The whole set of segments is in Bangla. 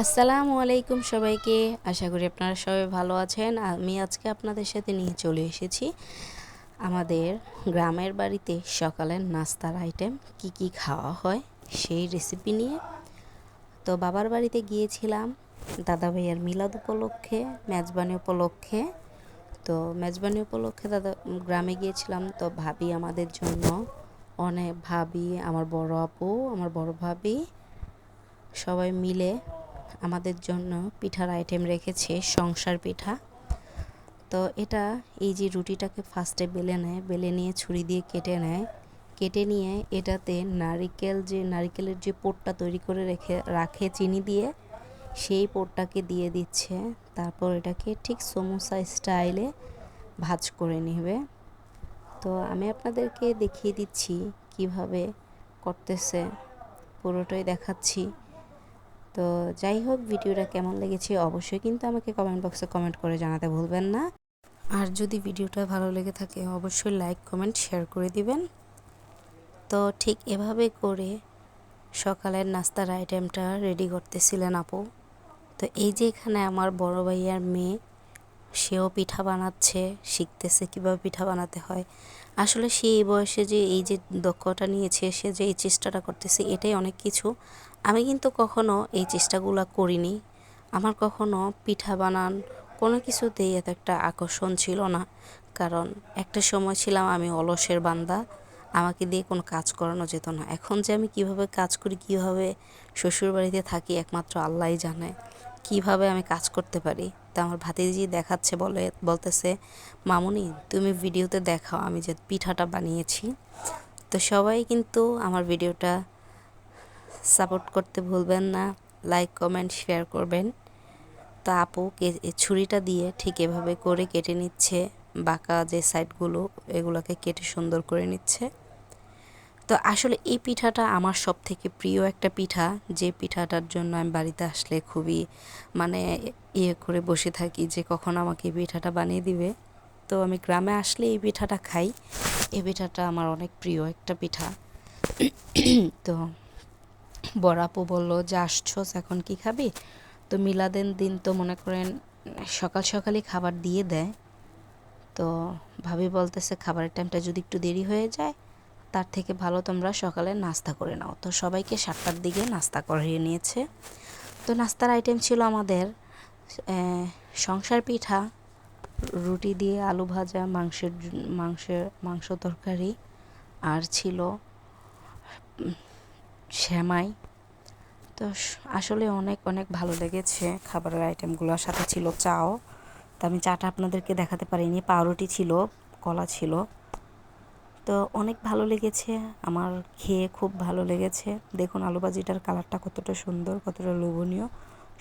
আসসালামু আলাইকুম সবাইকে। আশা করি আপনারা সবাই ভালো আছেন। আমি আজকে আপনাদের সাথে নিয়ে চলে এসেছি আমাদের গ্রামের বাড়িতে সকালের নাস্তার আইটেম কি কি খাওয়া হয় সেই রেসিপি নিয়ে। তো বাবার বাড়িতে গিয়েছিলাম দাদা ভাইয়ার মিলাদ উপলক্ষে, মেজবানি উপলক্ষে। তো মেজবানি উপলক্ষে দাদা, গ্রামে গিয়েছিলাম। তো ভাবি আমাদের জন্য অনেক ভাবি, আমার বড় আপু, আমার বড় ভাবি সবাই মিলে আমাদের জন্য পিঠার আইটেম রেখেছে সংসার পিঠা। তো এটা এই যে রুটিটাকে ফার্স্টে বেলে নেয়, বেলে নিয়ে ছুরি দিয়ে কেটে নেয়। কেটে নিয়ে এটাতে নারিকেল যে, নারিকেলের যে পোটটা তৈরি করে রেখে, রাখে চিনি দিয়ে, সেই পোটটাকে দিয়ে দিচ্ছে। তারপর এটাকে ঠিক সমোসা স্টাইলে ভাজ করে নেবে। তো আমি আপনাদেরকে দেখিয়ে দিচ্ছি কীভাবে করতেছে। পুরোটাই দেখাচ্ছি। তো যাই হোক, ভিডিওটা কেমন লেগেছে অবশ্যই কিন্তু আমাকে কমেন্ট বক্সে কমেন্ট করে জানাতে ভুলবেন না। আর যদি ভিডিওটা ভালো লেগে থাকে, অবশ্যই লাইক কমেন্ট শেয়ার করে দিবেন। তো ঠিক এভাবে করে সকালের নাস্তার আইটেমটা রেডি করতেছিলেন আপু। তো এই যে এখানে আমার বড় ভাইয়ার মেয়ে সেও পিঠা বানাচ্ছে, শিখতেছে কীভাবে পিঠা বানাতে হয়। আসলে সে এই বয়সে যে এই যে দক্ষতা নিয়েছে, সে যে এই চেষ্টাটা করতেছে, এটাই অনেক কিছু। আমি কিন্তু কখনো এই চেষ্টাগুলো করিনি। আমার কখনো পিঠা বানান কোনো কিছুতেই এত একটা আকর্ষণ ছিল না। কারণ একটা সময় ছিলাম আমি অলসের বান্দা, আমাকে দিয়ে কোনো কাজ করানো যেত না। এখন যে আমি কীভাবে কাজ করি, কীভাবে শ্বশুর বাড়িতে থাকি, একমাত্র আল্লাহই জানে। কীভাবে আমি কাজ করতে পারি? তা আমার ভাতিজি দেখাচ্ছে, বলে, বলতেছে, মামুনি, তুমি ভিডিওতে দেখাও, আমি যে পিঠাটা বানিয়েছি। তো সবাই কিন্তু আমার ভিডিওটা সাপোর্ট করতে ভুলবেন না, লাইক, কমেন্ট, শেয়ার করবেন। তা আপু ছুরিটা দিয়ে ঠিক এভাবে করে কেটে নিচ্ছে, বাঁকা যে সাইডগুলো, এগুলোকে কেটে সুন্দর করে নিচ্ছে। তো আসলে এই পিঠাটা আমার সব থেকে প্রিয় একটা পিঠা। যে পিঠাটার জন্য আমি বাড়িতে আসলে খুবই মানে ইয়ে করে বসে থাকি যে কখন আমাকে এই পিঠাটা বানিয়ে দিবে। তো আমি গ্রামে আসলে এই পিঠাটা খাই। এই পিঠাটা আমার অনেক প্রিয় একটা পিঠা। তো বড় আপু বলল, যে আসছোস, এখন কি খাবি? তো মিলাদের দিন তো মনে করেন সকাল সকালই খাবার দিয়ে দেয়। তো ভাবি বলতেছে, খাবারের টাইমটা যদি একটু দেরি হয়ে যায় তার থেকে ভালো তোমরা সকালে নাস্তা করে নাও। তো সবাইকে সাতটার দিকে নাস্তা করিয়ে নিয়েছে। তো নাস্তার আইটেম ছিল আমাদের সংসার পিঠা, রুটি দিয়ে আলু ভাজা, মাংসের মাংসের মাংস তরকারি, আর ছিল শ্যামাই তো আসলে অনেক অনেক ভালো লেগেছে খাবারের আইটেমগুলোর সাথে ছিল চাও। তো আমি চাটা আপনাদেরকে দেখাতে পারিনি, পাউরুটি ছিল, কলা ছিল। তো অনেক ভালো লেগেছে। আমার খেয়ে খুব ভালো লেগেছে। দেখুন আলু ভাজিটার কালারটা কতটা সুন্দর, কতটা লোভনীয়।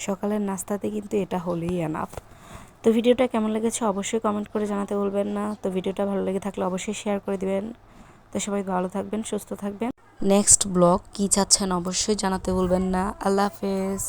সকালের নাস্তাতে কিন্তু এটা হলেই এনাফ তো ভিডিওটা কেমন লেগেছে অবশ্যই কমেন্ট করে জানাতে বলবেন না। তো ভিডিওটা ভালো লেগে থাকলে অবশ্যই শেয়ার করে দিবেন। তো সবাই ভালো থাকবেন, সুস্থ থাকবেন। নেক্সট ব্লগ কী চাচ্ছেন অবশ্যই জানাতে বলবেন না। আল্লাহ হাফেজ।